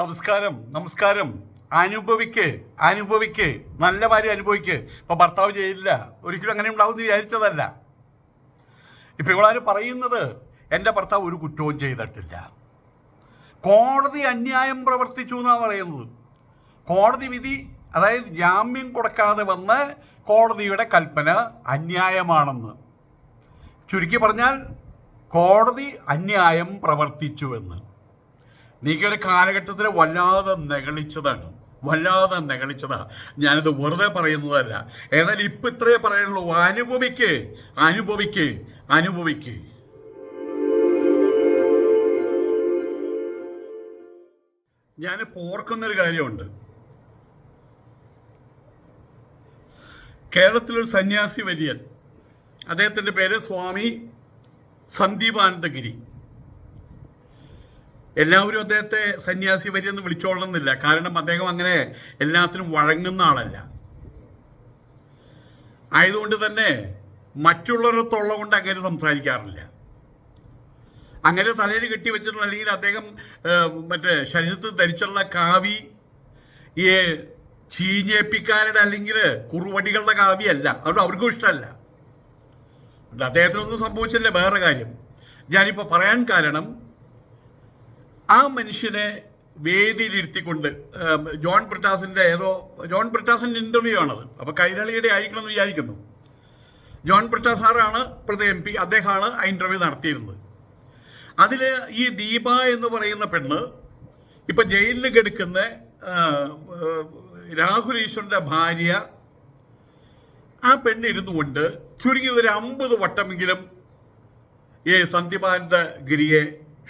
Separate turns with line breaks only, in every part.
നമസ്കാരം നമസ്കാരം. അനുഭവിക്ക് അനുഭവിക്ക്. നല്ല കാര്യം അനുഭവിക്ക്. ഇപ്പൊ ഭർത്താവ് ചെയ്യില്ല ഒരിക്കലും അങ്ങനെ ഉണ്ടാവും എന്ന് വിചാരിച്ചതല്ല. ഇപ്പൊ ഇവളാര് പറയുന്നത് എന്റെ ഭർത്താവ് ഒരു കുറ്റവും ചെയ്തിട്ടില്ല. കോടതി അന്യായം പ്രവർത്തിച്ചു എന്നാണ് പറയുന്നത്. കോടതി വിധി അതായത് ജാമ്യം കൊടുക്കാതെ വന്ന് കോടതിയുടെ കൽപ്പന അന്യായമാണെന്ന്. ചുരുക്കി പറഞ്ഞാൽ കോടതി അന്യായം പ്രവർത്തിച്ചുവെന്ന് നീക്കയുടെ കാലഘട്ടത്തിൽ വല്ലാതെ നെകളിച്ചതാണ്. വല്ലാതെ നെഗളിച്ചതാ ഞാനിത് വെറുതെ പറയുന്നതല്ല. ഏതായാലും ഇപ്പം ഇത്രയേ പറയുള്ളൂ അനുഭവിക്ക്. അനുഭവിക്ക്. അനുഭവിക്ക്. ഞാൻ ഓർക്കുന്നൊരു കാര്യമുണ്ട്. കേരളത്തിലൊരു സന്യാസി വര്യൻ. അദ്ദേഹത്തിന്റെ പേര് സ്വാമി സന്ദീപാനന്ദഗിരി. എല്ലാവരും അദ്ദേഹത്തെ സന്യാസി വരിയെന്ന് വിളിച്ചോളണമെന്നില്ല. കാരണം അദ്ദേഹം അങ്ങനെ എല്ലാത്തിനും വഴങ്ങുന്ന ആളല്ല. ആയതുകൊണ്ട് തന്നെ മറ്റുള്ളവരുടെ തൊള്ള കൊണ്ട് അങ്ങനെ സംസാരിക്കാറില്ല. അങ്ങനെ തലയിൽ കെട്ടി വെച്ചിട്ടുള്ള അല്ലെങ്കിൽ അദ്ദേഹം മറ്റേ ശരീരത്തിൽ ധരിച്ചുള്ള കാവി ഈ ചീഞ്ഞേപ്പിക്കാരുടെ അല്ലെങ്കിൽ കുറുവടികളുടെ കാവിയല്ല. അതുകൊണ്ട് അവർക്കും ഇഷ്ടമല്ല. അദ്ദേഹത്തിനൊന്നും സംഭവിച്ചില്ല വേറെ കാര്യം. ഞാനിപ്പോൾ പറയാൻ കാരണം ആ മനുഷ്യനെ വേദിയിലിരുത്തിക്കൊണ്ട് ജോൺ ബ്രിട്ടാസിന്റെ ഏതോ ജോൺ ബ്രിട്ടാസിന്റെ ഇന്റർവ്യൂ ആണത്. അപ്പൊ കൈരളിയുടെ ആയിരിക്കണം എന്ന് വിചാരിക്കുന്നു. ജോൺ ബ്രിട്ടാസ് സാറാണ് പ്രതി എം പി. അദ്ദേഹമാണ് ആ ഇന്റർവ്യൂ നടത്തിയിരുന്നത്. അതിൽ ഈ ദീപ എന്ന് പറയുന്ന പെണ്ണ് ഇപ്പൊ ജയിലിൽ കിടക്കുന്ന രാഹുൽ ഈശ്വറിന്റെ ഭാര്യ ആ പെണ്ണ് ഇരുന്നു കൊണ്ട് ചുരുങ്ങിയത് ഒരു അമ്പത് വട്ടമെങ്കിലും ഈ സന്ധ്യപാനന്ദ ഗിരിയെ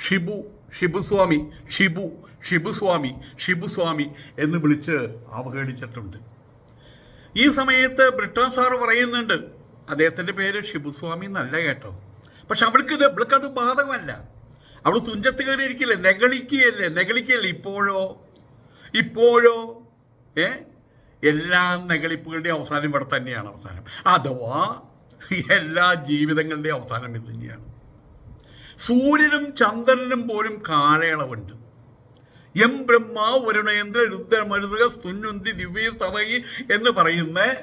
ഷിബു ഷിബുസ്വാമി ഷിബു ഷിബുസ്വാമി ഷിബുസ്വാമി എന്ന് വിളിച്ച് അവഹേളിച്ചിട്ടുണ്ട്. ഈ സമയത്ത് ബ്രിട്ടൻ സാറ് പറയുന്നുണ്ട് അദ്ദേഹത്തിന്റെ പേര് ഷിബുസ്വാമി എന്നല്ല കേട്ടോ. പക്ഷെ അവൾക്ക് ഇത് അവൾക്ക് അത് ബാധകമല്ല. അവൾ തുഞ്ചത്ത് കയറിയിരിക്കില്ലേ? നെഗളിക്കുകയല്ലേ നെഗളിക്കുകയല്ലേ ഇപ്പോഴോ? ഇപ്പോഴോ? ഏ? എല്ലാ നെഗളിപ്പുകളുടെയും അവസാനം ഇവിടെ തന്നെയാണ് അവസാനം. അഥവാ എല്ലാ ജീവിതങ്ങളുടെയും അവസാനം ഇത് തന്നെയാണ്. സൂര്യനും ചന്ദ്രനും പോലും കാലയളവുണ്ട്. എം ബ്രഹ്മ വരുണേന്ദ്ര രുദ്രമരുതക സ്തുന്നുന്തി ദിവ്യ സവൈ എന്ന് പറയുന്ന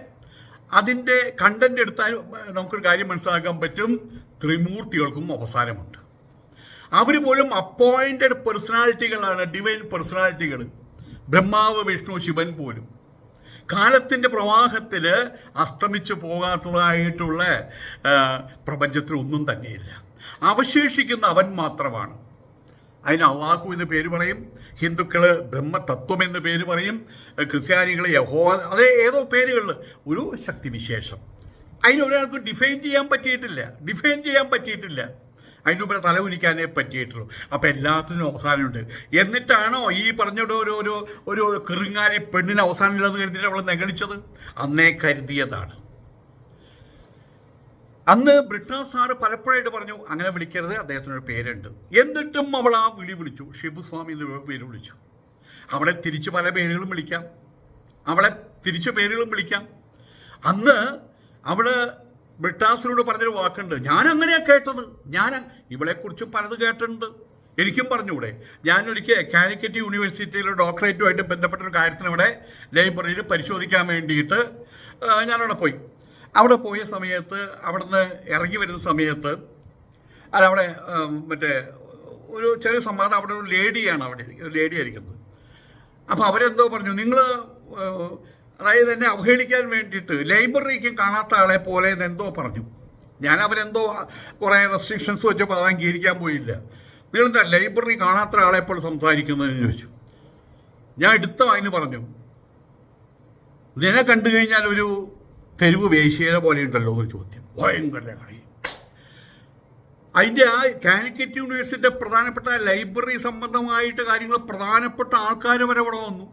അതിന്റെ കണ്ടന്റ് എടുത്താൽ നമുക്കൊരു കാര്യം മനസ്സിലാക്കാൻ പറ്റും. ത്രിമൂർത്തികൾക്കും അവസാനമുണ്ട്. അവർ പോലും അപ്പോയിന്റഡ് പേഴ്സണാലിറ്റികളാണ് ഡിവൈൻ പേഴ്സണാലിറ്റികൾ ബ്രഹ്മാവ് വിഷ്ണു ശിവൻ പോലും. കാലത്തിന്റെ പ്രവാഹത്തിൽ അസ്തമിച്ചു പോകാത്തതായിട്ടുള്ള പ്രപഞ്ചത്തിൽ ഒന്നും തന്നെയില്ല. അവശേഷിക്കുന്ന അവൻ മാത്രമാണ്. അതിന് അള്ളാഹു എന്ന് പേര് പറയും ഹിന്ദുക്കൾ ബ്രഹ്മതത്വം എന്ന് പേര് പറയും ക്രിസ്ത്യാനികൾ യഹോ അതേ ഏതോ പേരുകളിൽ ഒരു ശക്തിവിശേഷം. അതിന് ഒരാൾക്ക് ഡിഫൈൻ ചെയ്യാൻ പറ്റിയിട്ടില്ല ഡിഫൈൻ ചെയ്യാൻ പറ്റിയിട്ടില്ല. അതിന്റെ മുമ്പ് തല കുനിക്കാനേ പറ്റിയിട്ടുള്ളൂ. അപ്പം എല്ലാത്തിനും അവസാനമുണ്ട്. എന്നിട്ടാണോ ഈ പറഞ്ഞ ഒരു ഒരു ഒരു കിറുങ്ങാലി പെണ്ണിന് അവസാനമില്ലെന്ന് കരുതിയിട്ട് അവൾ നെഗളിച്ചത് അന്നേ കരുതിയതാണ്. അന്ന് ബ്രിട്ടാ സാറ് പലപ്പോഴായിട്ട് പറഞ്ഞു അങ്ങനെ വിളിക്കരുത് അദ്ദേഹത്തിനൊരു പേരുണ്ട്. എന്നിട്ടും അവൾ ആ വിളി വിളിച്ചു. ഷിബുസ്വാമി എന്ന പേര് വിളിച്ചു. അവളെ തിരിച്ചു പല പേരുകളും വിളിക്കാം. അവളെ തിരിച്ചു പേരുകളും വിളിക്കാം. അന്ന് അവൾ ബ്രിട്ടാസിനോട് പറഞ്ഞൊരു വാക്കുണ്ട്. ഞാൻ അങ്ങനെയാ കേട്ടത്. ഞാൻ ഇവളെക്കുറിച്ച് പലത് കേട്ടിട്ടുണ്ട്. എനിക്കും പറഞ്ഞുകൂടെ? ഞാനൊരിക്കൽ കാലിക്കറ്റ് യൂണിവേഴ്സിറ്റിയിലെ ഡോക്ടറേറ്റുമായിട്ട് ബന്ധപ്പെട്ട ഒരു കാര്യത്തിന് അവിടെ ലൈബ്രറിയിൽ പരിശോധിക്കാൻ വേണ്ടിയിട്ട് ഞാനവിടെ പോയി. അവിടെ പോയ സമയത്ത് അവിടുന്ന് ഇറങ്ങി വരുന്ന സമയത്ത് അല്ല അവിടെ മറ്റേ ഒരു ചെറിയ സംവാദം അവിടെ ഒരു ലേഡിയാണ് അവിടെ ഒരു ലേഡി ആയിരിക്കുന്നത്. അപ്പോൾ അവരെന്തോ പറഞ്ഞു നിങ്ങൾ അതായത് എന്നെ അവഹേളിക്കാൻ വേണ്ടിയിട്ട് ലൈബ്രറിക്ക് കാണാത്ത ആളെ പോലെ എന്തോ പറഞ്ഞു. ഞാൻ അവരെന്തോ കുറേ റെസ്ട്രിക്ഷൻസ് വെച്ചപ്പോൾ അത് അംഗീകരിക്കാൻ പോയില്ല. നിങ്ങളെന്താ ലൈബ്രറി കാണാത്ത ആളെ പോലെ സംസാരിക്കുന്നതെന്ന് ചോദിച്ചു. ഞാൻ എടുത്ത അതിന് പറഞ്ഞു. നിന്നെ കണ്ടു കഴിഞ്ഞാൽ ഒരു തെരുവ് വേശ്യേനെ പോലെ ഉണ്ടല്ലോ എന്നൊരു ചോദ്യം. ഭയങ്കര കളി. അതിന്റെ ആ കാലിക്കറ്റ് യൂണിവേഴ്സിറ്റിയുടെ പ്രധാനപ്പെട്ട ലൈബ്രറി സംബന്ധമായിട്ട് കാര്യങ്ങൾ പ്രധാനപ്പെട്ട ആൾക്കാർ വരെ ഇവിടെ വന്നു.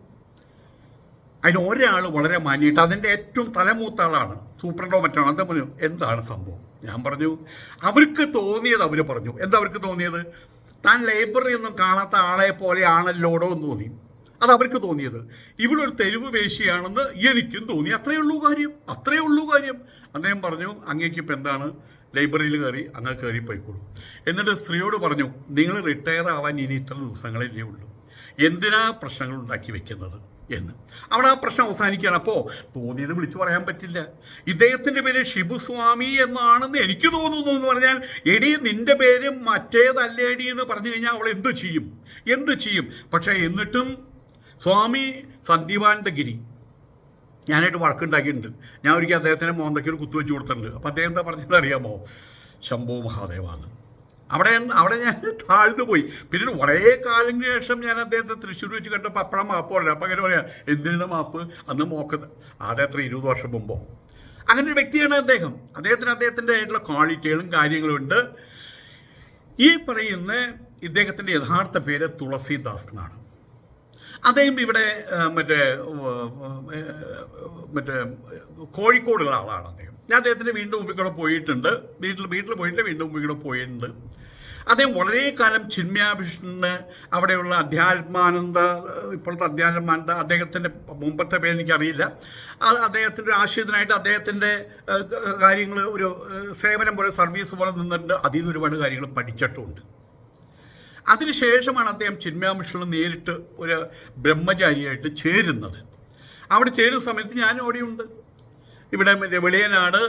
അതിന് ഒരാൾ വളരെ മാന്യമായിട്ട് അതിന്റെ ഏറ്റവും തലമൂത്ത ആളാണ്. സൂപ്രണ്ടോ മറ്റാണ്? എന്താ പറഞ്ഞു? എന്താണ് സംഭവം? ഞാൻ പറഞ്ഞു അവർക്ക് തോന്നിയത് അവർ പറഞ്ഞു. എന്താ അവർക്ക് തോന്നിയത്? താൻ ലൈബ്രറി ഒന്നും കാണാത്ത ആളെ പോലെ ആണല്ലോടോ എന്ന് തോന്നി. അത് അവർക്ക് തോന്നിയത്. ഇവളൊരു തെരുവ് വേശിയാണെന്ന് എനിക്കും തോന്നി. അത്രയേ ഉള്ളൂ കാര്യം. അത്രയേ ഉള്ളൂ കാര്യം. അദ്ദേഹം പറഞ്ഞു അങ്ങേക്ക് ഇപ്പം എന്താണ്? ലൈബ്രറിയിൽ കയറി അങ്ങ് കയറി പോയിക്കോളൂ. എന്നിട്ട് സ്ത്രീയോട് പറഞ്ഞു നിങ്ങൾ റിട്ടയർ ആവാൻ ഇനി ഇത്ര ദിവസങ്ങളല്ലേ ഉള്ളൂ. എന്തിനാ പ്രശ്നങ്ങൾ ഉണ്ടാക്കി വെക്കുന്നത്? എന്ന്. അവിടെ ആ പ്രശ്നം അവസാനിക്കുകയാണ്. അപ്പോൾ തോന്നിയത് വിളിച്ചു പറയാൻ പറ്റില്ല. ഇദ്ദേഹത്തിന്റെ പേര് ഷിബുസ്വാമി എന്നാണെന്ന് എനിക്ക് തോന്നുന്നു എന്ന് പറഞ്ഞാൽ എടി നിന്റെ പേര് മറ്റേതല്ലേടി എന്ന് പറഞ്ഞു കഴിഞ്ഞാൽ അവൾ എന്തു ചെയ്യും? എന്ത് ചെയ്യും? പക്ഷേ എന്നിട്ടും സ്വാമി സന്ദീപാനന്ദഗിരി ഞാനായിട്ട് വഴക്കുണ്ടാക്കിയിട്ടുണ്ട്. ഞാൻ ഒരിക്കൽ അദ്ദേഹത്തിന്റെ മോന്തയ്ക്ക് ഒരു കുത്തുവെച്ച് കൊടുത്തിട്ടുണ്ട്. അപ്പോൾ അദ്ദേഹം എന്താ പറഞ്ഞത് അറിയാമോ? ശംഭു മഹാദേവാണ് അവിടെ അവിടെ ഞാൻ താഴ്ന്നു പോയി. പിന്നീട് വളരെ കാലങ്ങൾക്ക് ശേഷം ഞാൻ അദ്ദേഹത്തെ തൃശ്ശൂർ വെച്ച് കണ്ടപ്പോൾ അപ്പഴാ മാപ്പ് പറഞ്ഞു അപ്പം അങ്ങനെ പറയാം എന്തിനാണ് മാപ്പ്? അന്ന് മോക്ക അതത്ര ഇരുപത് വർഷം മുമ്പോ? അങ്ങനെ ഒരു വ്യക്തിയാണ് അദ്ദേഹം. അദ്ദേഹത്തിന് അദ്ദേഹത്തിന്റെ ആയിട്ടുള്ള ക്വാളിറ്റികളും കാര്യങ്ങളും ഉണ്ട്. ഈ പറയുന്ന ഇദ്ദേഹത്തിന്റെ യഥാർത്ഥ പേര് തുളസിദാസ് എന്നാണ് അദ്ദേഹം ഇവിടെ മറ്റേ മറ്റേ കോഴിക്കോടുള്ള ആളാണ് അദ്ദേഹം. ഞാൻ അദ്ദേഹത്തിന്റെ വീണ്ടും മുമ്പിൽ കൂടെ പോയിട്ടുണ്ട്. വീട്ടിൽ വീട്ടിൽ പോയിട്ട് വീണ്ടും മുമ്പിൽ കൂടെ പോയിട്ടുണ്ട്. അദ്ദേഹം വളരെ കാലം ചിന്മയാഭിഷ്ണന് അവിടെയുള്ള അധ്യാത്മാനന്ദ ഇപ്പോഴത്തെ അധ്യാത്മാനന്ദ അദ്ദേഹത്തിന്റെ മുമ്പത്തെ പേര് എനിക്കറിയില്ല. അദ്ദേഹത്തിന്റെ ആശയത്തിനായിട്ട് അദ്ദേഹത്തിന്റെ കാര്യങ്ങൾ ഒരു സേവനം പോലെ സർവീസ് പോലെ നിന്നിട്ട് അതിൽ നിന്ന് ഒരുപാട് കാര്യങ്ങൾ പഠിച്ചിട്ടുമുണ്ട് അതിനുശേഷമാണ് അദ്ദേഹം ചിന്മയാമിഷനിൽ നേരിട്ട് ഒരു ബ്രഹ്മചാരിയായിട്ട് ചേരുന്നത്. അവിടെ ചേരുന്ന സമയത്ത് ഞാൻ അവിടെയുണ്ട്. ഇവിടെ വെളിയനാട്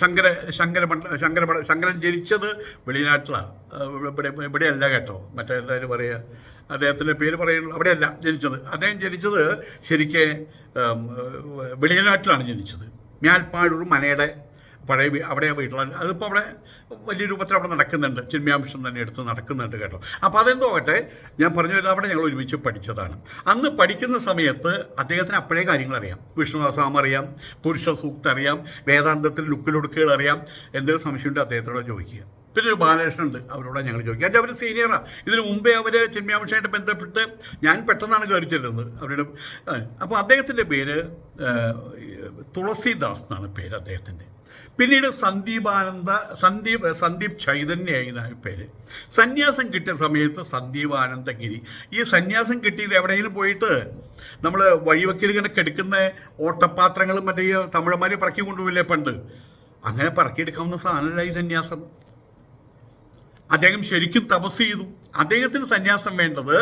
ശങ്കര ശങ്കര ശങ്കര ശങ്കരൻ ജനിച്ചത് വെളിയനാട്ടിലാണ് ഇവിടെ ഇവിടെയല്ല കേട്ടോ. മറ്റേ എന്തായാലും പറയുക അദ്ദേഹത്തിന്റെ പേര് പറയുള്ളൂ അവിടെയല്ല ജനിച്ചത്. അദ്ദേഹം ജനിച്ചത് ശരിക്ക് വെളിയനാട്ടിലാണ് ജനിച്ചത്. മ്യാൽപ്പാടൂർ മനയുടെ പഴയ അവിടെ വീട്ടിലാണ് അതിപ്പോൾ അവിടെ വലിയ രൂപത്തിൽ അവിടെ നടക്കുന്നുണ്ട്. ചിന്മയാംശം തന്നെ എടുത്ത് നടക്കുന്നുണ്ട് കേട്ടോ. അപ്പോൾ അതെന്തോ ആകട്ടെ ഞാൻ പറഞ്ഞു വരുന്നത് അവിടെ ഞങ്ങൾ ഒരുമിച്ച് പഠിച്ചതാണ്. അന്ന് പഠിക്കുന്ന സമയത്ത് അദ്ദേഹത്തിന് അപ്പോഴേ കാര്യങ്ങൾ അറിയാം. വിഷ്ണുദാസാം അറിയാം പുരുഷ സൂക്തം അറിയാം വേദാന്തത്തിൽ ലുക്കിലൊടുക്കുകൾ അറിയാം. എന്തെങ്കിലും സംശയമുണ്ട് അദ്ദേഹത്തോട് ചോദിക്കുക. പിന്നെ ഒരു ബാലകൃഷ്ണൻ ഉണ്ട് അവരോട് ഞങ്ങൾ ചോദിക്കുക. അത് അവർ സീനിയറാണ് ഇതിന് മുമ്പേ അവർ ചിന്മയാംശമായിട്ട് ബന്ധപ്പെട്ട് ഞാൻ പെട്ടെന്നാണ് കയറി ചെല്ലുന്നത് അവരുടെ അപ്പോൾ അദ്ദേഹത്തിന്റെ പേര് തുളസിദാസ് എന്നാണ് പേര് അദ്ദേഹത്തിന്റെ പിന്നീട് സന്ദീപാനന്ദ സന്ദീപ് സന്ദീപ് ചൈതന്യായി പേര്. സന്യാസം കിട്ടിയ സമയത്ത് സന്ദീപാനന്ദഗിരി ഈ സന്യാസം കിട്ടിയത് എവിടെയെങ്കിലും പോയിട്ട് നമ്മൾ വഴിവക്കിൽ ഇങ്ങനെ കെടുക്കുന്ന ഓട്ടപാത്രങ്ങളും മറ്റേ തമിഴന്മാരെ പറക്കി കൊണ്ടുപോയില്ലേ പണ്ട്? അങ്ങനെ പറക്കിയെടുക്കാവുന്ന സാധനമല്ല ഈ സന്യാസം. അദ്ദേഹം ശരിക്കും തപസ് ചെയ്തു. അദ്ദേഹത്തിന് സന്യാസം വേണ്ടത്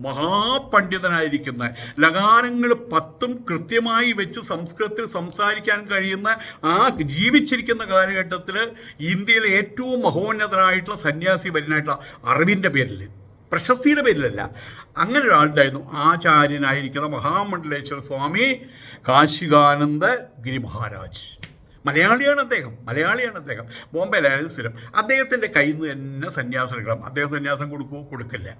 മഹാപണ്ഡിതനായിരിക്കുന്ന ലകാരങ്ങൾ പത്തും കൃത്യമായി വെച്ച് സംസ്കൃതത്തിൽ സംസാരിക്കാൻ കഴിയുന്ന ആ ജീവിച്ചിരിക്കുന്ന കാലഘട്ടത്തിൽ ഇന്ത്യയിലെ ഏറ്റവും മഹോന്നതനായിട്ടുള്ള സന്യാസി വരുന്നതായിട്ടുള്ള അറിവിന്റെ പേരിൽ പ്രശസ്തിയുടെ പേരിലല്ല. അങ്ങനെ ഒരാളുണ്ടായിരുന്നു ആചാര്യനായിരിക്കുന്ന മഹാമണ്ഡലേശ്വര സ്വാമി കാശികാനന്ദ ഗിരി മഹാരാജ് മലയാളിയാണ് അദ്ദേഹം മലയാളിയാണ് അദ്ദേഹം. ബോംബെയിലായാലും സ്ഥിരം. അദ്ദേഹത്തിന്റെ കയ്യിൽ നിന്ന് തന്നെ സന്യാസം എടുക്കണം അദ്ദേഹം സന്യാസം കൊടുക്കുമോ കൊടുക്കില്ല.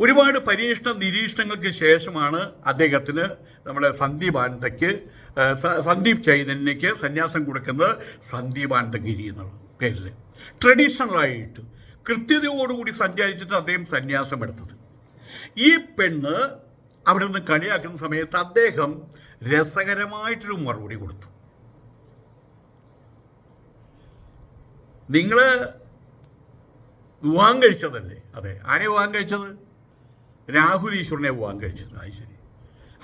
ഒരുപാട് പരീക്ഷണ നിരീക്ഷണങ്ങൾക്ക് ശേഷമാണ് അദ്ദേഹത്തിന് നമ്മുടെ സന്ദീപ് ആനന്ദയ്ക്ക് സന്ദീപ് ചൈതന്യയ്ക്ക് സന്യാസം കൊടുക്കുന്നത് സന്ദീപ് ആനന്ദഗിരി എന്നുള്ള പേരിൽ ട്രഡീഷണലായിട്ട് കൃത്യതയോടുകൂടി സഞ്ചരിച്ചിട്ട് അദ്ദേഹം സന്യാസം എടുത്തത്. ഈ പെണ്ണ് അവിടെ നിന്ന് കളിയാക്കുന്ന സമയത്ത് അദ്ദേഹം രസകരമായിട്ടൊരു മറുപടി കൊടുത്തു. നിങ്ങൾ വിവാഹം കഴിച്ചതല്ലേ? അതെ. ആരെ വിവാഹം കഴിച്ചത്? രാഹുൽ ഈശ്വറിനെ വിവാഹം കഴിച്ചത്. അത് ശരി.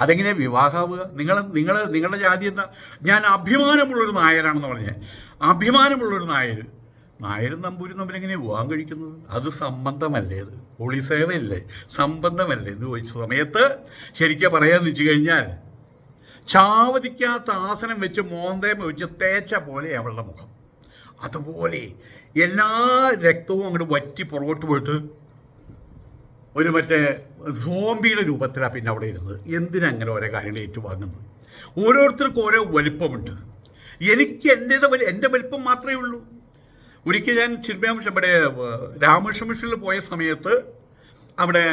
അതെങ്ങനെ വിവാഹാവുക? നിങ്ങൾ നിങ്ങൾ നിങ്ങളുടെ ജാതി എന്താ? ഞാൻ അഭിമാനമുള്ളൊരു നായരാണെന്ന് പറഞ്ഞേ. അഭിമാനമുള്ളൊരു നായർ നായരും നമ്പൂരും തമ്മിലെങ്ങനെ വിവാഹം കഴിക്കുന്നത്? അത് സംബന്ധമല്ലേ അത് ഒളിസേവയല്ലേ? സംബന്ധമല്ലേ എന്ന് ചോദിച്ച സമയത്ത് ശരിക്കും പറയാന്ന് വെച്ച് കഴിഞ്ഞാൽ ചാവതിക്കാത്ത ആസനം വെച്ച് മോന്തയം വെച്ച് തേച്ച പോലെ അവളുടെ മുഖം. അതുപോലെ എല്ലാ രക്തവും അങ്ങോട്ട് വറ്റി പുറകോട്ട് പോയിട്ട് ഒരു മറ്റേ സോംബിയുടെ രൂപത്തിലാണ് പിന്നെ അവിടെ ഇരുന്നത്. എന്തിനങ്ങനെ ഓരോ കാര്യങ്ങൾ ഏറ്റുവാങ്ങുന്നത്? ഓരോരുത്തർക്കും ഓരോ വലിപ്പമുണ്ട്. എനിക്ക് എന്റേത് വലി എന്റെ വലിപ്പം മാത്രമേ ഉള്ളൂ. ഒരിക്കൽ ഞാൻ ചിന്മയാംശം ഇവിടെ രാമകൃഷ്ണ മിഷനിൽ പോയ സമയത്ത് അവിടെ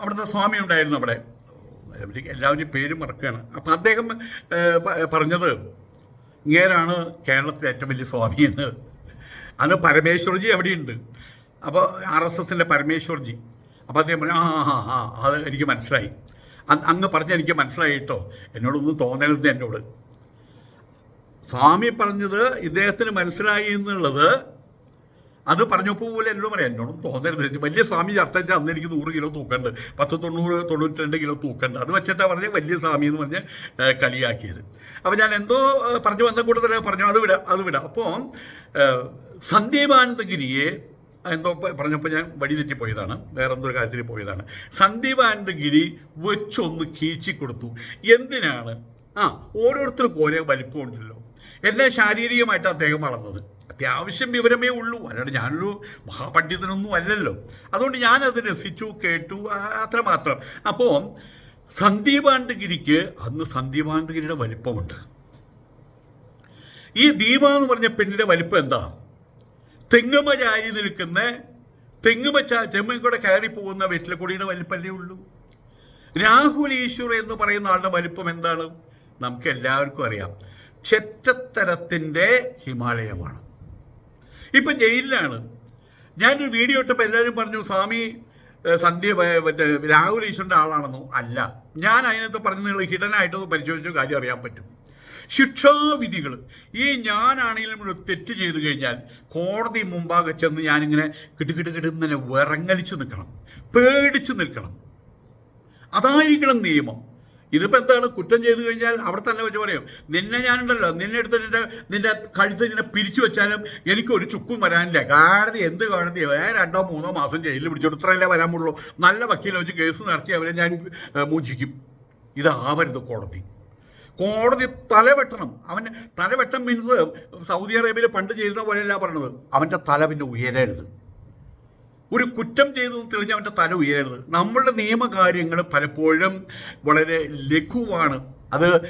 അവിടുത്തെ സ്വാമി ഉണ്ടായിരുന്നു അവിടെ എല്ലാവരുടെയും പേര് മറക്കുകയാണ്. അപ്പം അദ്ദേഹം പറഞ്ഞത് ഇങ്ങേരാണ് കേരളത്തിലെ ഏറ്റവും വലിയ സ്വാമി എന്ന്. അന്ന് പരമേശ്വർജി എവിടെയുണ്ട് അപ്പോൾ ആർ എസ് എസിന്റെ പരമേശ്വർജി. അപ്പോൾ അദ്ദേഹം പറഞ്ഞു ആ ആ ആ അത് എനിക്ക് മനസ്സിലായി. അങ്ങ് പറഞ്ഞ എനിക്ക് മനസ്സിലായി കേട്ടോ. എന്നോടൊന്നും തോന്നരുത് എന്നോട്. സ്വാമി പറഞ്ഞത് ഇദ്ദേഹത്തിന് മനസ്സിലായി എന്നുള്ളത് അത് പറഞ്ഞപ്പോൾ പോലെ എന്നോട് പറയാം എന്നോടൊന്നും തോന്നരുത്. വലിയ സ്വാമി അർത്ഥം അന്ന് എനിക്ക് നൂറ് കിലോ തൂക്കണ്ട്. പത്ത് തൊണ്ണൂറ് തൊണ്ണൂറ്റി രണ്ട് കിലോ തൂക്കണ്ട്. അത് വെച്ചിട്ടാണ് പറഞ്ഞ വലിയ സ്വാമി എന്ന് പറഞ്ഞ് കളിയാക്കിയത്. അപ്പോൾ ഞാൻ എന്തോ പറഞ്ഞു വന്ന കൂട്ടത്തിൽ പറഞ്ഞു അത് വിടാം അത് വിടാം. അപ്പോൾ സന്ദീപാനന്ദഗിരിയെ എന്തോ പറഞ്ഞപ്പോൾ ഞാൻ വഴി തെറ്റിപ്പോയതാണ് വേറെ എന്തൊരു കാര്യത്തിൽ പോയതാണ്. സന്ദീപാനന്ദഗിരി വെച്ചൊന്ന് കീച്ചി കൊടുത്തു. എന്തിനാണ്? ആ ഓരോരുത്തർക്കും ഓരോ വലിപ്പമുണ്ടല്ലോ എന്നെ ശാരീരികമായിട്ട് അദ്ദേഹം വളർന്നത്. അത്യാവശ്യം വിവരമേ ഉള്ളൂ. അല്ലാണ്ട് ഞാനൊരു മഹാപണ്ഡിതനൊന്നും അല്ലല്ലോ. അതുകൊണ്ട് ഞാനത് രസിച്ചു കേട്ടു അത്ര അത്രമാത്രം. അപ്പോൾ സന്ദീപാന്തഗിരിക്ക് അന്ന് സന്ദീപാന്തഗിരിയുടെ വലിപ്പമുണ്ട്. ഈ ദീപ എന്ന് പറഞ്ഞ പെണ്ണിന്റെ വലിപ്പം എന്താ? തെങ്ങുമ ചാരി നിൽക്കുന്ന തെങ്ങുമ ചാ ചെമ്മക്കൂടെ കയറി പോകുന്ന വെറ്റിലക്കൊടിയുടെ വലിപ്പല്ലേ ഉള്ളൂ. രാഹുൽ ഈശ്വർ എന്ന് പറയുന്ന ആളുടെ വലിപ്പം എന്താണ്? നമുക്ക് എല്ലാവർക്കും അറിയാം. ചെറ്റത്തരത്തിന്റെ ഹിമാലയമാണ്. ഇപ്പം ജയിലിലാണ്. ഞാനൊരു വീഡിയോ ഇട്ടപ്പോൾ എല്ലാവരും പറഞ്ഞു സ്വാമി സന്ധ്യ മറ്റേ രാഹുൽ ഈശ്വറിന്റെ ആളാണെന്നോ? അല്ല. ഞാൻ അതിനകത്ത് പറഞ്ഞ നിങ്ങൾ ഹിഡനായിട്ടൊന്ന് പരിശോധിച്ചു കാര്യം അറിയാൻ പറ്റും. ശിക്ഷാവിധികൾ ഈ ഞാനാണെങ്കിലും ഒരു തെറ്റ് ചെയ്തു കഴിഞ്ഞാൽ കോടതി മുമ്പാകെ ചെന്ന് ഞാനിങ്ങനെ കിട്ടുകിട്ട് കിട്ടുന്നതിനെ വിറങ്ങലിച്ച് നിൽക്കണം. പേടിച്ച് നിൽക്കണം. അതായിരിക്കണം നിയമം. ഇതിപ്പോ എന്താണ്? കുറ്റം ചെയ്തു കഴിഞ്ഞാൽ അവിടെ തന്നെ വെച്ച് പറയും. നിന്നെ ഞാനുണ്ടല്ലോ. നിന്നെ എടുത്ത് നിന്റെ കഴുത്ത് ഇങ്ങനെ പിരിച്ചു വെച്ചാലും എനിക്ക് ഒരു ചുക്കും വരാനില്ല. കാരണം എന്ത് കാണുന്നത് രണ്ടോ മൂന്നോ മാസം ജയിലിൽ പിടിച്ചോട്ട് ഇത്രയല്ലേ വരാൻ പോളൂ നല്ല വക്കീൽ വെച്ച് കേസ് നടത്തി അവരെ ഞാൻ മോചിക്കും. ഇതാവരുത് കോടതി. കോടതി തലവെട്ടണം. അവന് തലവെട്ടം മീൻസ് സൗദി അറേബ്യയിൽ പണ്ട് ചെയ്യുന്ന പോലെയല്ല പറഞ്ഞത്. അവന്റെ തല പിന്നെ ഉയരരുത്. ഒരു കുറ്റം ചെയ്തു തെളിഞ്ഞ് അവന്റെ തല ഉയരരുത്. നമ്മളുടെ നിയമകാര്യങ്ങൾ പലപ്പോഴും വളരെ ലഘുവാണ്. അത്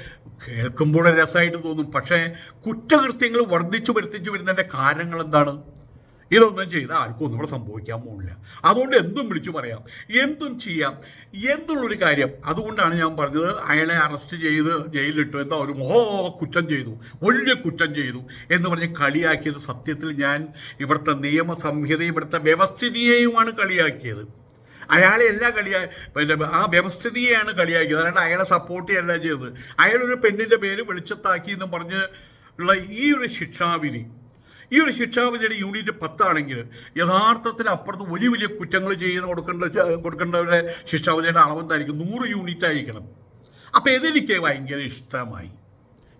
കേൾക്കുമ്പോൾ രസമായിട്ട് തോന്നും. പക്ഷേ കുറ്റകൃത്യങ്ങൾ വർദ്ധിച്ചു വരുത്തിച്ചു വരുന്നതിന്റെ കാരണങ്ങൾ എന്താണ്? ഇതൊന്നും ചെയ്താൽ ആർക്കും ഒന്നും ഇവിടെ സംഭവിക്കാൻ പോകുന്നില്ല. അതുകൊണ്ട് എന്തും വിളിച്ചു പറയാം. എന്തും ചെയ്യാം. എന്തുള്ളൊരു കാര്യം. അതുകൊണ്ടാണ് ഞാൻ പറഞ്ഞത് അയാളെ അറസ്റ്റ് ചെയ്ത് ജയിലിലിട്ടു. എന്താ ഒരു മോ കുറ്റം ചെയ്തു. വലിയ കുറ്റം ചെയ്തു എന്ന് പറഞ്ഞ് കളിയാക്കിയത് സത്യത്തിൽ ഞാൻ ഇവിടുത്തെ നിയമ സംഹിതയും ഇവിടുത്തെ വ്യവസ്ഥിതിയെയുമാണ് കളിയാക്കിയത്. അയാളെ എല്ലാം കളിയാ പിന്നെ ആ വ്യവസ്ഥിതിയെയാണ് കളിയാക്കിയത്. അതായത് അയാളെ സപ്പോർട്ട് ചെയ്യല്ല ചെയ്തത്. അയാളൊരു പെണ്ണിന്റെ പേര് വെളിച്ചത്താക്കി എന്ന് പറഞ്ഞ് ഉള്ള ഈ ഒരു ശിക്ഷാവിധി ഈ ഒരു ശിക്ഷാവിധിയുടെ യൂണിറ്റ് പത്താണെങ്കിൽ യഥാർത്ഥത്തിൽ അപ്പുറത്ത് വലിയ വലിയ കുറ്റങ്ങൾ ചെയ്ത് കൊടുക്കേണ്ട കൊടുക്കേണ്ടവരുടെ ശിക്ഷാവിധിയുടെ അളവെന്തായിരിക്കും? നൂറ് യൂണിറ്റ് ആയിരിക്കണം. അപ്പം ഇതെനിക്ക് ഭയങ്കര ഇഷ്ടമായി.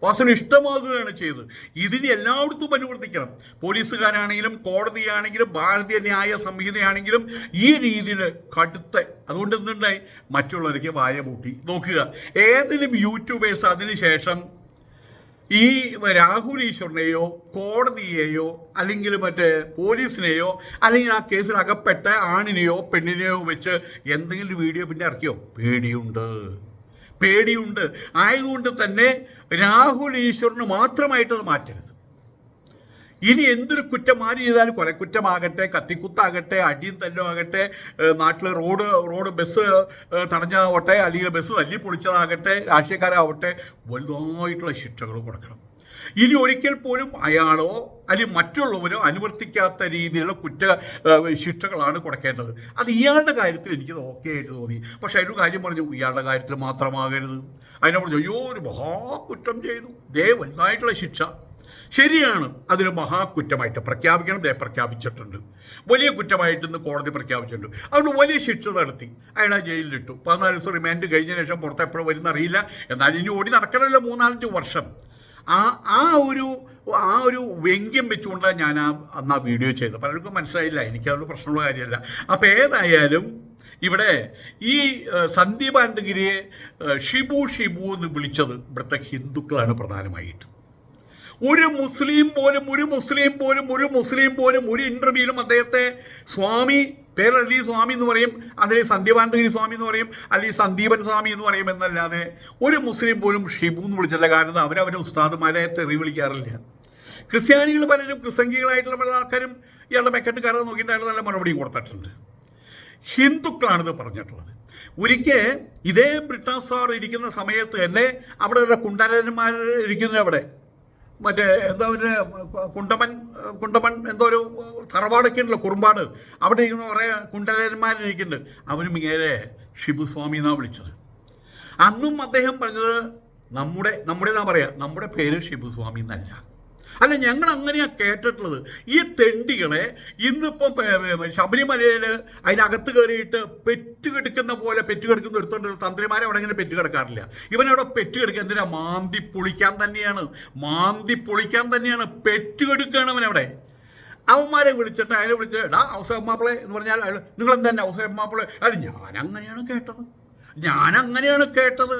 വാസന ഇഷ്ടമാകുകയാണ് ചെയ്തത്. ഇതിന് എല്ലായിടത്തും അനുവർത്തിക്കണം. പോലീസുകാരാണെങ്കിലും കോടതിയാണെങ്കിലും ഭാരതീയ ന്യായ സംഹിതയാണെങ്കിലും ഈ രീതിയിൽ കടുത്ത അതുകൊണ്ട് എന്തുണ്ടായി? മറ്റുള്ളവർക്ക് വായ പൂട്ടി. നോക്കുക. ഏതെങ്കിലും യൂട്യൂബേഴ്സ് അതിനുശേഷം ഈ രാഹുൽ ഈശ്വറിനെയോ കോടതിയെയോ അല്ലെങ്കിൽ മറ്റേ പോലീസിനെയോ അല്ലെങ്കിൽ ആ കേസിൽ അകപ്പെട്ട ആണിനെയോ പെണ്ണിനെയോ വെച്ച് എന്തെങ്കിലും വീഡിയോ പിന്നെ ഇറക്കിയോ? പേടിയുണ്ട്. പേടിയുണ്ട്. ആയതുകൊണ്ട് തന്നെ രാഹുൽ ഈശ്വറിന് മാത്രമായിട്ട് അത് മാറ്റരുത്. ഇനി എന്തൊരു കുറ്റം ആര് ചെയ്താലും കൊലക്കുറ്റമാകട്ടെ കത്തിക്കുത്താകട്ടെ അടിയും തല്ലോ ആകട്ടെ നാട്ടിൽ റോഡ് റോഡ് ബസ് തടഞ്ഞാവട്ടെ അല്ലെങ്കിൽ ബസ് തല്ലി പൊളിച്ചതാകട്ടെ രാഷ്ട്രീയക്കാരാവട്ടെ വലുതായിട്ടുള്ള ശിക്ഷകൾ കൊടുക്കണം. ഇനി ഒരിക്കൽ പോലും അയാളോ അല്ലെങ്കിൽ മറ്റുള്ളവരോ അനുവർത്തിക്കാത്ത രീതിയിലുള്ള കുറ്റ ശിക്ഷകളാണ് കൊടുക്കേണ്ടത്. അത് ഇയാളുടെ കാര്യത്തിൽ എനിക്കത് ഓക്കെ ആയിട്ട് തോന്നി. പക്ഷെ അതിനൊരു കാര്യം പറഞ്ഞു ഇയാളുടെ കാര്യത്തിൽ മാത്രമാകരുത്. അതിനെ പറഞ്ഞു അയ്യോ ഒരു മഹാകുറ്റം ചെയ്തു. ദേ വലുതായിട്ടുള്ള ശിക്ഷ. ശരിയാണ്. അതൊരു മഹാകുറ്റമായിട്ട് പ്രഖ്യാപിക്കണം. ദേ പ്രഖ്യാപിച്ചിട്ടുണ്ട്. വലിയ കുറ്റമായിട്ട് ഇന്ന് കോടതി പ്രഖ്യാപിച്ചിട്ടുണ്ട്. അതുകൊണ്ട് വലിയ ശിക്ഷ നടത്തി. അയാൾ അയാളെ ജയിലിലിട്ടു പതിനാല് ദിവസം റിമാൻഡ് കഴിഞ്ഞ ശേഷം പുറത്ത് എപ്പോഴും വരുന്ന അറിയില്ല. എന്നാൽ ഇനി ഓടി നടക്കണമല്ലോ മൂന്നാലഞ്ച് വർഷം. ആ ആ ഒരു ആ ഒരു വ്യംഗ്യം വെച്ചുകൊണ്ടാണ് ഞാൻ ആ അന്ന് ആ വീഡിയോ ചെയ്തത്. പലർക്കും മനസ്സിലായില്ല. എനിക്കതൊരു പ്രശ്നമുള്ള കാര്യമല്ല. അപ്പോൾ ഏതായാലും ഇവിടെ ഈ സന്ദീപാനന്ദഗിരിയെ ഷിബു ഷിബു എന്ന് വിളിച്ചത് ഇവിടുത്തെ ഹിന്ദുക്കളാണ് പ്രധാനമായിട്ടും. ഒരു മുസ്ലിം പോലും ഒരു മുസ്ലിം പോലും ഒരു മുസ്ലിം പോലും ഒരു ഇന്റർവ്യൂവിലും അദ്ദേഹത്തെ സ്വാമി പേരല്ലി സ്വാമി എന്ന് പറയും. അല്ലെങ്കിൽ സന്ദീപാനന്ദഗിരി സ്വാമി എന്ന് പറയും. അല്ലെങ്കിൽ സന്ദീപൻ സ്വാമി എന്ന് പറയും എന്നല്ലാതെ ഒരു മുസ്ലിം പോലും ഷിബു എന്ന് വിളിച്ചല്ല കാരണം അവരവരെ ഉസ്താദുമാരെ തെറി വിളിക്കാറില്ല. ക്രിസ്ത്യാനികൾ പലരും ക്രിസംഗികളായിട്ടുള്ള പല ആൾക്കാരും ഇയാളുടെ മെക്കട്ടുകാരെ നോക്കിയിട്ട് അയാൾ നല്ല മറുപടിയും കൊടുത്തിട്ടുണ്ട്. ഹിന്ദുക്കളാണിത് പറഞ്ഞിട്ടുള്ളത്. ഒരിക്കൽ ഇതേ ബ്രിട്ടാസ് സാർ ഇരിക്കുന്ന സമയത്ത് തന്നെ അവിടെ ഉള്ള കുണ്ടലന്മാർ ഇരിക്കുന്ന അവിടെ മറ്റേ എന്താ പറയുക കുണ്ടമൻ കുണ്ടമൻ എന്തോ ഒരു തറവാടൊക്കെ ഉണ്ടല്ലോ കുറുമ്പാട്. അവിടെ ഇരിക്കുന്ന കുറേ കുണ്ടലന്മാരിരിക്കുന്നുണ്ട് അവരും ഇങ്ങനെ ഷിബുസ്വാമി എന്നാണ് വിളിച്ചത്. അന്നും അദ്ദേഹം പറഞ്ഞത് നമ്മുടെ നമ്മുടെ എന്നാ പറയാ നമ്മുടെ പേര് ഷിബുസ്വാമി എന്നല്ല. അല്ല ഞങ്ങൾ അങ്ങനെയാണ് കേട്ടിട്ടുള്ളത്. ഈ തെണ്ടികളെ ഇന്നിപ്പം ശബരിമലയിൽ അതിനകത്ത് കയറിയിട്ട് പെറ്റുകെടുക്കുന്ന പോലെ പെറ്റുകെടുക്കുന്ന എടുത്തോണ്ട് തന്ത്രിമാരെ അവിടെ ഇങ്ങനെ പെറ്റ് കിടക്കാറില്ല. ഇവനവിടെ പെറ്റുകെടുക്കുക എന്തിനാ? മാന്തി പൊളിക്കാൻ തന്നെയാണ്. മാന്തി പൊളിക്കാൻ തന്നെയാണ്. പെറ്റുകെടുക്കുകയാണ് അവനവിടെ. അവന്മാരെ വിളിച്ചിട്ട് അയാളെ വിളിച്ച് എടാ ഔസഫ് മാപ്പിളെ എന്ന് പറഞ്ഞാൽ അയാൾ നിങ്ങൾ എന്താണ് ഔസേബ് മാപ്പിളെ? അത് ഞാൻ അങ്ങനെയാണ് കേട്ടത്. ഞാൻ അങ്ങനെയാണ് കേട്ടത്.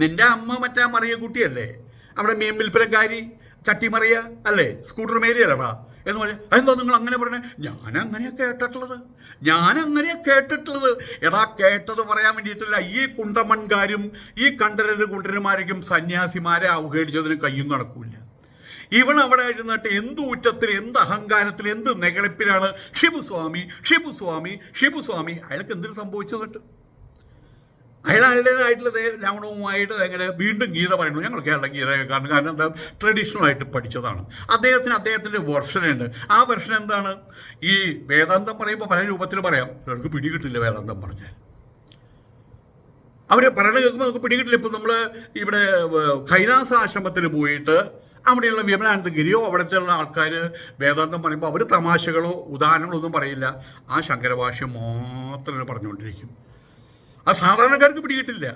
നിന്റെ അമ്മ മറ്റാ മറിയ കുട്ടിയല്ലേ അവിടെ മീൻ വിൽപ്പനക്കാരി. ചട്ടിമറിയ അല്ലേ? സ്കൂട്ടർ മേരിയല്ലടാ എന്ന് പറഞ്ഞാൽ അതെന്തോ നിങ്ങൾ അങ്ങനെ പറയണേ? ഞാൻ അങ്ങനെയാണ് കേട്ടിട്ടുള്ളത്. ഞാൻ അങ്ങനെയാണ് കേട്ടിട്ടുള്ളത്. എടാ കേട്ടത് പറയാൻ വേണ്ടിയിട്ടില്ല ഈ കുണ്ടമൺകാരും ഈ കണ്ടരര് കുണ്ടരന്മാരേക്കും സന്യാസിമാരെ അവഹേളിച്ചതിന് കയ്യും നടക്കൂല ഇവൻ അവിടെ ഇരുന്നിട്ട് എന്ത് ഊറ്റത്തിൽ എന്ത് അഹങ്കാരത്തിൽ എന്ത് നെകളിപ്പിലാണ് ഷിബുസ്വാമി ഷിബുസ്വാമി ഷിബുസ്വാമി അയാൾക്ക് എന്തിനു സംഭവിച്ചു അയാൾ അയാളുടേതായിട്ടുള്ള രാവണവുമായിട്ട് എങ്ങനെ വീണ്ടും ഗീത പറയുന്നു. ഞങ്ങൾ കേരള ഗീത കാരണം കാരണം എന്താ? ട്രഡീഷണൽ ആയിട്ട് പഠിച്ചതാണ്. അദ്ദേഹത്തിന് അദ്ദേഹത്തിന്റെ വെർഷനുണ്ട് ആ വെർഷൻ എന്താണ്? ഈ വേദാന്തം പറയുമ്പോൾ പല രൂപത്തിൽ പറയാം. അവർക്ക് പിടികിട്ടില്ല വേദാന്തം പറഞ്ഞാൽ. അവർ പറയണ കേൾക്കുമ്പോൾ നമുക്ക് പിടികിട്ടില്ല. ഇപ്പം നമ്മൾ ഇവിടെ കൈലാസാശ്രമത്തിൽ പോയിട്ട് അവിടെയുള്ള വിമലാനന്ദഗിരിയോ അവിടുത്തെ ഉള്ള ആൾക്കാർ വേദാന്തം പറയുമ്പോൾ അവർ തമാശകളോ ഉദാഹരണങ്ങളോ ഒന്നും പറയില്ല. ആ ശങ്കരഭാഷ്യം മാത്രമേ പറഞ്ഞുകൊണ്ടിരിക്കും. അത് സാധാരണക്കാർക്ക് പിടികിട്ടില്ല.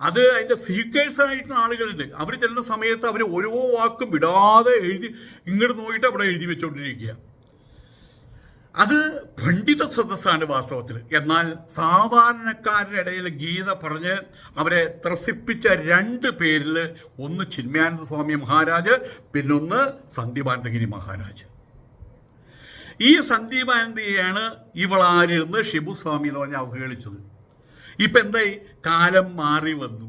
അത് അതിന്റെ സീക്കേഴ്സായിട്ടുള്ള ആളുകളുണ്ട്. അവർ ചെല്ലുന്ന സമയത്ത് അവർ ഓരോ വാക്കും വിടാതെ എഴുതി ഇങ്ങോട്ട് നോക്കിയിട്ട് അവിടെ എഴുതി വെച്ചുകൊണ്ടിരിക്കുക അത് പണ്ഡിത സദസ്സാണ് വാസ്തവത്തിൽ എന്നാൽ സാധാരണക്കാരുടെ ഇടയിൽ ഗീത പറഞ്ഞ് അവരെ ത്രസിപ്പിച്ച രണ്ട് പേരിൽ ഒന്ന് ചിന്മയാനന്ദ സ്വാമി മഹാരാജ് പിന്നൊന്ന് സന്ദീപാനന്ദഗിരി മഹാരാജ്. ഈ സന്ദീപാനന്ദിയെയാണ് ഇവളാരിരുന്ന് ഷിബുസ്വാമി എന്ന് പറഞ്ഞ് അവഹേളിച്ചത്. ഇപ്പം എന്തായി? കാലം മാറി വന്നു.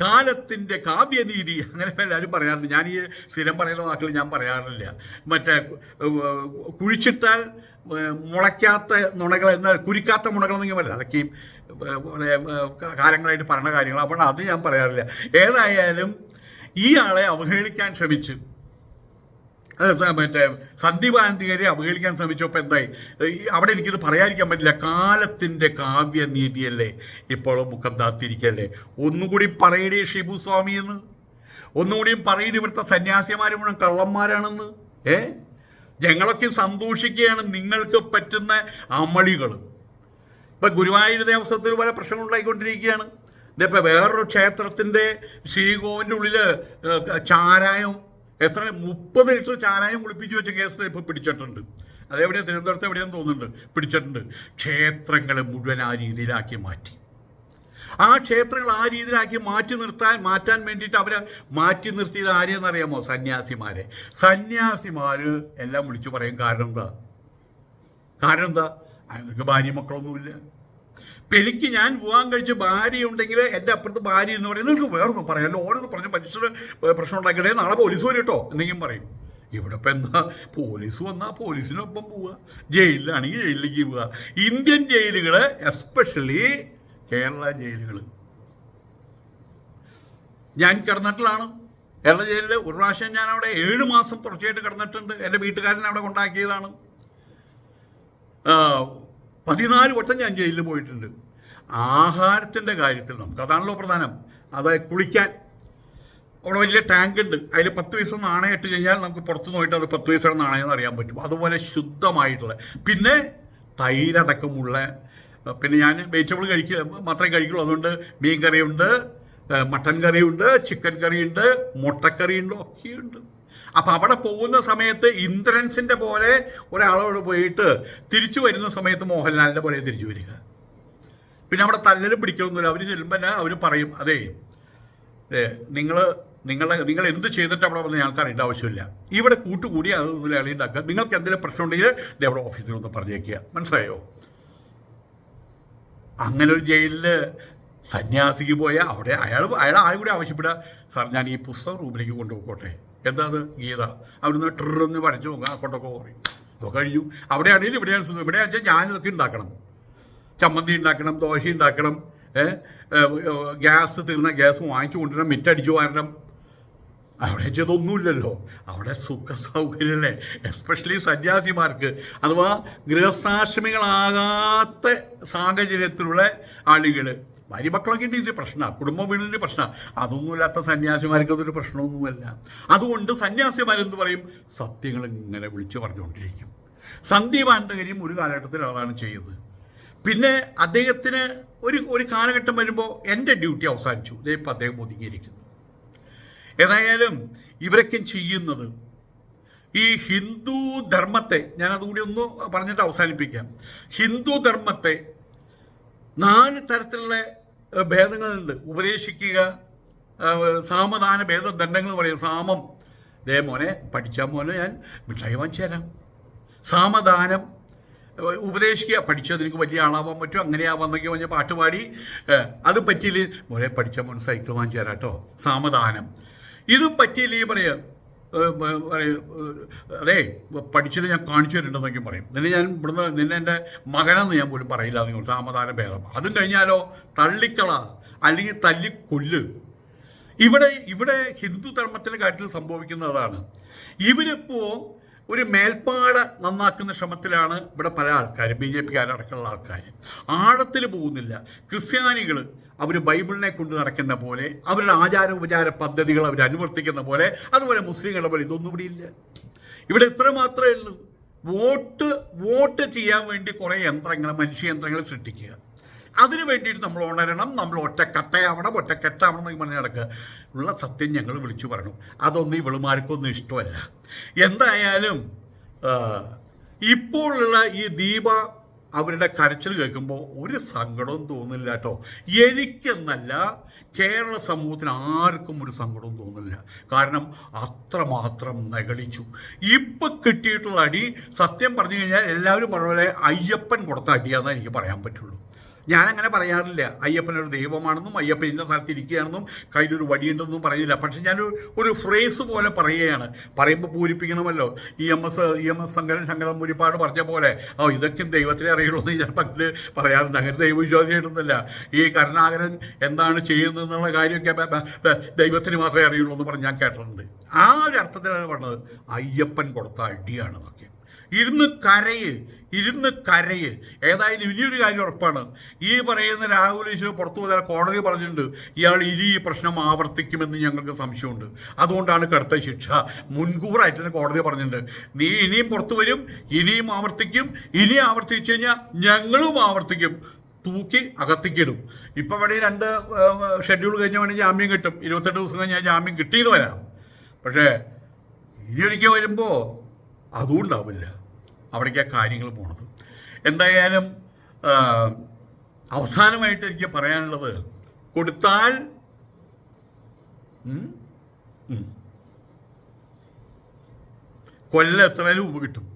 കാലത്തിന്റെ കാവ്യനീതി അങ്ങനെ എല്ലാവരും പറയാറുണ്ട്. ഞാൻ ഈ സ്ഥിരം പറയുന്ന വാക്കിൽ ഞാൻ പറയാറില്ല. മറ്റേ കുഴിച്ചിട്ടാൽ മുളയ്ക്കാത്ത നുണകൾ എന്നാൽ കുരിക്കാത്ത മുണകൾ എന്നൊക്കെ പറയില്ല? അതൊക്കെ ഈ, ഏഹ്, ഏഹ്, കാലങ്ങളായിട്ട് പറഞ്ഞ കാര്യങ്ങൾ അപ്പോൾ അത് ഞാൻ പറയാറില്ല. ഏതായാലും ഈ ആളെ അവഹേളിക്കാൻ ശ്രമിച്ചു അത് സ- കാര്യം അവഹേളിക്കാൻ ശ്രമിച്ചപ്പോൾ എന്തായി? അവിടെ എനിക്കിത് പറയാതിരിക്കാൻ പറ്റില്ല. കാലത്തിന്റെ കാവ്യനീതിയല്ലേ ഇപ്പോഴും മുഖം താത്തിരിക്കല്ലേ? ഒന്നുകൂടി പറയടേ ഷിബു സ്വാമി എന്ന്. ഒന്നുകൂടിയും പറയണ ഇവിടുത്തെ സന്യാസിമാരും മുഴുവൻ കള്ളന്മാരാണെന്ന്. ഏ? ഞങ്ങളൊക്കെ സന്തോഷിക്കുകയാണ് നിങ്ങൾക്ക് പറ്റുന്ന അമളികൾ ഇപ്പൊ ഗുരുവായൂർ ദേവസ്വത്തിൽ പല പ്രശ്നങ്ങളുണ്ടായിക്കൊണ്ടിരിക്കുകയാണ് ഇതിപ്പോ വേറൊരു ക്ഷേത്രത്തിന്റെ ശ്രീകോവിന്റെ ഉള്ളിൽ ചാരായം എത്ര മുപ്പത് ലിറ്റർ ചാരായം കുളിപ്പിച്ച് വെച്ച കേസ് ഇപ്പൊ പിടിച്ചിട്ടുണ്ട്. അതെവിടെയാണ് തിരുവനന്തപുരത്ത് എവിടെയാന്ന് തോന്നുന്നുണ്ട്. പിടിച്ചിട്ടുണ്ട്. ക്ഷേത്രങ്ങളെ മുഴുവൻ ആ രീതിയിലാക്കി മാറ്റി. ആ ക്ഷേത്രങ്ങൾ ആ രീതിയിലാക്കി മാറ്റി നിർത്താൻ മാറ്റാൻ വേണ്ടിയിട്ട് അവരെ മാറ്റി നിർത്തിയത് ആരെയെന്നറിയാമോ? സന്യാസിമാരെ. സന്യാസിമാര് എല്ലാം വിളിച്ചു പറയും കാരണം എന്താ? കാരണം എന്താ? അവർക്ക് ഭാര്യ മക്കളൊന്നുമില്ല. എനിക്ക് ഞാൻ വിവാഹം കഴിച്ച് ഭാര്യ ഉണ്ടെങ്കിൽ എന്റെ അപ്പുറത്ത് ഭാര്യ എന്ന് പറയുന്നത് നിങ്ങൾക്ക് വേറൊന്നും പറയാം. ഓരോന്ന് പറഞ്ഞ് മനുഷ്യർ പ്രശ്നം ഉണ്ടാക്കണേ നാളെ പോലീസ് വരും കേട്ടോ. എന്തെങ്കിലും പറയും. ഇവിടെ ഇപ്പം എന്താ? പോലീസ് വന്നാൽ പോലീസിനൊപ്പം പോവുക ജയിലിലാണെങ്കിൽ ജയിലിലേക്ക് പോവുക ഇന്ത്യൻ ജയിലുകൾ എസ്പെഷ്യലി കേരള ജയിലുകൾ ഞാൻ കിടന്നിട്ടിലാണ്. കേരള ജയിലിൽ ഒരു പ്രാവശ്യം ഞാൻ അവിടെ ഏഴ് മാസം തുടർച്ചയായിട്ട് കിടന്നിട്ടുണ്ട്. എന്റെ വീട്ടുകാരൻ അവിടെ കൊണ്ടാക്കിയതാണ്. പതിനാല് വട്ടം ഞാൻ ജയിലിൽ പോയിട്ടുണ്ട്. ആഹാരത്തിന്റെ കാര്യത്തിൽ നമുക്ക് അതാണല്ലോ പ്രധാനം. അതായത് കുളിക്കാൻ. അവിടെ വലിയ ടാങ്ക് ഉണ്ട്. അതിൽ പത്ത് പൈസ നാണയം ഇട്ട് കഴിഞ്ഞാൽ നമുക്ക് പുറത്ത് നോയിട്ട് അത് പത്ത് പൈസയുടെ നാണയം എന്ന് അറിയാൻ പറ്റും. അതുപോലെ ശുദ്ധമായിട്ടുള്ള. പിന്നെ തൈരടക്കമുള്ള പിന്നെ ഞാൻ വെജിറ്റബിൾ കഴിക്കുക മാത്രമേ കഴിക്കുള്ളൂ. അതുകൊണ്ട് മീൻ കറിയുണ്ട് മട്ടൻ കറിയുണ്ട് ചിക്കൻ കറിയുണ്ട് മുട്ടക്കറിയുണ്ട് ഒക്കെയുണ്ട്. അപ്പം അവിടെ പോകുന്ന സമയത്ത് ഇന്ദ്രൻസിന്റെ പോലെ ഒരാളോട് പോയിട്ട് തിരിച്ചു വരുന്ന സമയത്ത് മോഹൻലാലിന്റെ പോലെ തിരിച്ചു വരിക. പിന്നെ അവിടെ തല്ലലും പിടിക്കലൊന്നുമില്ല. അവർ ചെല്ലുമ്പോൾ അവർ പറയും അതെ നിങ്ങൾ നിങ്ങളെ നിങ്ങൾ എന്ത് ചെയ്തിട്ട് അവിടെ വന്ന് ഞങ്ങൾക്ക് അറിയേണ്ട ആവശ്യമില്ല. ഇവിടെ കൂട്ടുകൂടി അത് മുതലാളി ഉണ്ടാക്കുക. നിങ്ങൾക്ക് എന്തെങ്കിലും പ്രശ്നം ഉണ്ടെങ്കിൽ ദേ അവിടെ ഓഫീസിൽ ഒന്ന് പറഞ്ഞേക്കുക. മനസ്സിലായോ? അങ്ങനെ ഒരു ജയിലിൽ സന്യാസിക്ക് പോയാൽ അവിടെ അയാൾ അയാൾ ആരും കൂടി ആവശ്യപ്പെടുക. സാർ ഞാൻ ഈ പുസ്തകം റൂമിലേക്ക് കൊണ്ടുപോയിക്കോട്ടെ. എന്താ അത് ഗീത. അവിടുന്ന് ട്രിന്ന് പഠിച്ചു നോക്കുക കൊണ്ടൊക്കെ പറയും അപ്പോൾ കഴിഞ്ഞു. അവിടെയാണെങ്കിലും ഇവിടെയാണ് ഇവിടെ വെച്ചാൽ ഞാനിതൊക്കെ ഉണ്ടാക്കണം ചമ്മന്തി ഉണ്ടാക്കണം ദോശ ഉണ്ടാക്കണം ഗ്യാസ് തീർന്ന ഗ്യാസ് വാങ്ങിച്ചു കൊണ്ടുവരണം മിറ്റടിച്ചു വരണം. അവിടെ ചെയ്തൊന്നുമില്ലല്ലോ അവിടെ സുഖ സൗകര്യമല്ലേ എസ്പെഷ്യലി സന്യാസിമാർക്ക്. അഥവാ ഗൃഹസ്ഥാശ്രമികളാകാത്ത സാഹചര്യത്തിലുള്ള ആളുകൾ ഭാര്യ മക്കളൊക്കെ ഉണ്ട് ഇതിന്റെ പ്രശ്നമാണ് കുടുംബം വീടിന്റെ പ്രശ്നമാണ് അതൊന്നുമില്ലാത്ത സന്യാസിമാർക്ക് അതൊരു പ്രശ്നമൊന്നുമല്ല. അതുകൊണ്ട് സന്യാസിമാരെന്ത് പറയും? സത്യങ്ങൾ ഇങ്ങനെ വിളിച്ചു പറഞ്ഞുകൊണ്ടിരിക്കും. സന്ദീപാനന്ദകരിയും ഒരു കാലഘട്ടത്തിൽ അതാണ് ചെയ്തത്. പിന്നെ അദ്ദേഹത്തിന് ഒരു ഒരു കാലഘട്ടം വരുമ്പോൾ എന്റെ ഡ്യൂട്ടി അവസാനിച്ചു. ഇതേപ്പോൾ അദ്ദേഹം ഒതുങ്ങിയിരിക്കുന്നു. ഏതായാലും ഇവരൊക്കെ ചെയ്യുന്നത് ഈ ഹിന്ദു ധർമ്മത്തെ ഞാനതുകൂടി ഒന്ന് പറഞ്ഞിട്ട് അവസാനിപ്പിക്കാം. ഹിന്ദു ധർമ്മത്തെ നാല് തരത്തിലുള്ള ഭേദങ്ങളുണ്ട്. ഉപദേശിക്കുക സാമദാന ഭേദ ദണ്ഡങ്ങൾ പറയും സാമം. ദേ മോനെ പഠിച്ചാൽ മോനെ ഞാൻ മിഠായി വാങ്ങിച്ചു തരാം. സാമദാനം ഉപദേശിക്കുക. പഠിച്ചത് എനിക്ക് വലിയ ആളാവാൻ പറ്റും അങ്ങനെ ആവാന്നൊക്കെ പറഞ്ഞ പാട്ട് പാടി അത് പറ്റിയില്ല? മോനെ പഠിച്ച മോൻ സൈക്കിൾ വാങ്ങിച്ചു തരാം കേട്ടോ. സാമദാനം. ഇതും പറ്റിയില്ലേ പറയാം അതെ പഠിച്ചത് ഞാൻ കാണിച്ചു തരുന്നുണ്ടെന്നൊക്കെ പറയും. നിന്നെ ഞാൻ ഇവിടുന്ന് നിന്നെ എന്റെ മകനെന്ന് ഞാൻ പോലും പറയില്ല നിങ്ങൾ സാമധാന ഭേദം. അതും കഴിഞ്ഞാലോ തള്ളിക്കള അല്ലെങ്കിൽ തല്ലിക്കൊല്ല്. ഇവിടെ ഇവിടെ ഹിന്ദു ധർമ്മത്തിന്റെ കാര്യത്തിൽ സംഭവിക്കുന്നതാണ് ഇവരിപ്പോൾ ഒരു മേൽപ്പാട നന്നാക്കുന്ന ശ്രമത്തിലാണ് ഇവിടെ പല ആൾക്കാരും ബി ജെ പിക്കാരടക്കമുള്ള ആൾക്കാർ ആഴത്തിൽ പോകുന്നില്ല. ക്രിസ്ത്യാനികൾ അവർ ബൈബിളിനെ കൊണ്ട് നടക്കുന്ന പോലെ അവരുടെ ആചാരോപചാര പദ്ധതികൾ അവർ അനുവർത്തിക്കുന്ന പോലെ അതുപോലെ മുസ്ലിങ്ങളുടെ പോലെ ഇതൊന്നും ഇവിടെ ഇല്ല. ഇവിടെ ഇത്ര മാത്രമേ ഉള്ളൂ. വോട്ട് വോട്ട് ചെയ്യാൻ വേണ്ടി കുറേ യന്ത്രങ്ങൾ മനുഷ്യയന്ത്രങ്ങൾ സൃഷ്ടിക്കുക. അതിനു വേണ്ടിയിട്ട് നമ്മൾ ഉണരണം നമ്മൾ ഒറ്റക്കട്ടയാവണം ഒറ്റക്കെട്ടാവണം എന്നൊക്കെ പറഞ്ഞ് നടക്കുക. ഉള്ള സത്യം ഞങ്ങൾ വിളിച്ചു പറഞ്ഞു. അതൊന്നും ഇവളുമാർക്കൊന്നും ഇഷ്ടമല്ല. എന്തായാലും ഇപ്പോഴുള്ള ഈ ദീപ അവരുടെ കരച്ചിൽ കേൾക്കുമ്പോൾ ഒരു സങ്കടവും തോന്നില്ല കേട്ടോ. എനിക്കെന്നല്ല കേരള സമൂഹത്തിന് ആർക്കും ഒരു സങ്കടവും തോന്നില്ല കാരണം അത്രമാത്രം നകളിച്ചു. ഇപ്പം കിട്ടിയിട്ടുള്ള അടി സത്യം പറഞ്ഞു കഴിഞ്ഞാൽ എല്ലാവരും പറഞ്ഞ പോലെ അയ്യപ്പൻ കൊടുത്ത അടിയാണെന്ന് എനിക്ക് പറയാൻ പറ്റുള്ളൂ. ഞാനങ്ങനെ പറയാറില്ല. അയ്യപ്പൻ ഒരു ദൈവമാണെന്നും അയ്യപ്പൻ ഇന്ന സ്ഥലത്ത് ഇരിക്കുകയാണെന്നും കയ്യിലൊരു വടിയുണ്ടെന്നും പറയുന്നില്ല. പക്ഷെ ഞാനൊരു ഒരു ഫ്രേസ് പോലെ പറയുകയാണ്. പറയുമ്പോൾ പൂരിപ്പിക്കണമല്ലോ. E M S E M S Shankaran Shankaran പൂരിപ്പാട് പറഞ്ഞ പോലെ ഓ ഇതൊക്കെ ദൈവത്തിനെ അറിയുള്ളൂ എന്ന് ഞാൻ പണ്ട് പറയാറുണ്ട്. അങ്ങനെ ദൈവവിശ്വാസിയായിട്ടൊന്നുമില്ല. ഈ കരുണാകരൻ എന്താണ് ചെയ്യുന്നതെന്നുള്ള കാര്യമൊക്കെ ബ- ബ- ബ- ദൈവത്തിന് മാത്രമേ അറിയുള്ളൂ എന്ന് പറഞ്ഞ് ഞാൻ കേട്ടിട്ടുണ്ട്. ആ ഒരു അർത്ഥത്തിലാണ് പറഞ്ഞത്. അയ്യപ്പൻ കൊടുത്ത അടിയാണെന്നൊക്കെ ഇരുന്ന് കരയ് ഇരുന്ന് കരയ്. ഏതായാലും ഇനിയൊരു കാര്യം ഉറപ്പാണ്. ഈ പറയുന്ന രാഹുൽ ഈശ്വർ പുറത്തു പോയാൽ കോടതി പറഞ്ഞിട്ടുണ്ട് ഇയാൾ ഇനി ഈ പ്രശ്നം ആവർത്തിക്കുമെന്ന് ഞങ്ങൾക്ക് സംശയമുണ്ട്. അതുകൊണ്ടാണ് കടുത്ത ശിക്ഷ. മുൻകൂറായിട്ട് തന്നെ കോടതി പറഞ്ഞിട്ടുണ്ട്. നീ ഇനിയും പുറത്തു വരും ഇനിയും ആവർത്തിക്കും. ഇനി ആവർത്തിച്ചു കഴിഞ്ഞാൽ ഞങ്ങളും ആവർത്തിക്കും. തൂക്കി അകത്തിക്കിടും. ഇപ്പം ഇവിടെ രണ്ട് ഷെഡ്യൂൾ കഴിഞ്ഞ വേണേൽ ജാമ്യം കിട്ടും. ഇരുപത്തെട്ട് ദിവസം കഴിഞ്ഞാൽ ജാമ്യം കിട്ടിയെന്ന് വരാം. പക്ഷേ ഇനി ഒരിക്കൽ വരുമ്പോൾ അതും ഉണ്ടാവില്ല അവിടേക്കാ കാര്യങ്ങൾ പോണത്. എന്തായാലും അവസാനമായിട്ട് എനിക്ക് പറയാനുള്ളത് കൊടുത്താൽ. കൊല്ലം എത്രയിലും ഉപ്പ് കിട്ടും.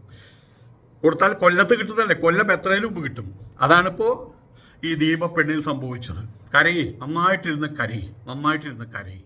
കൊടുത്താൽ കൊല്ലത്ത് കിട്ടുന്നതല്ലേ? കൊല്ലം എത്രയിലും ഉപ്പ് കിട്ടും. അതാണിപ്പോൾ ഈ ദീപപ്പെണ്ണിൽ സംഭവിച്ചത്. കരയി നന്നായിട്ടിരുന്ന് കരയി നന്നായിട്ടിരുന്ന് കരയി.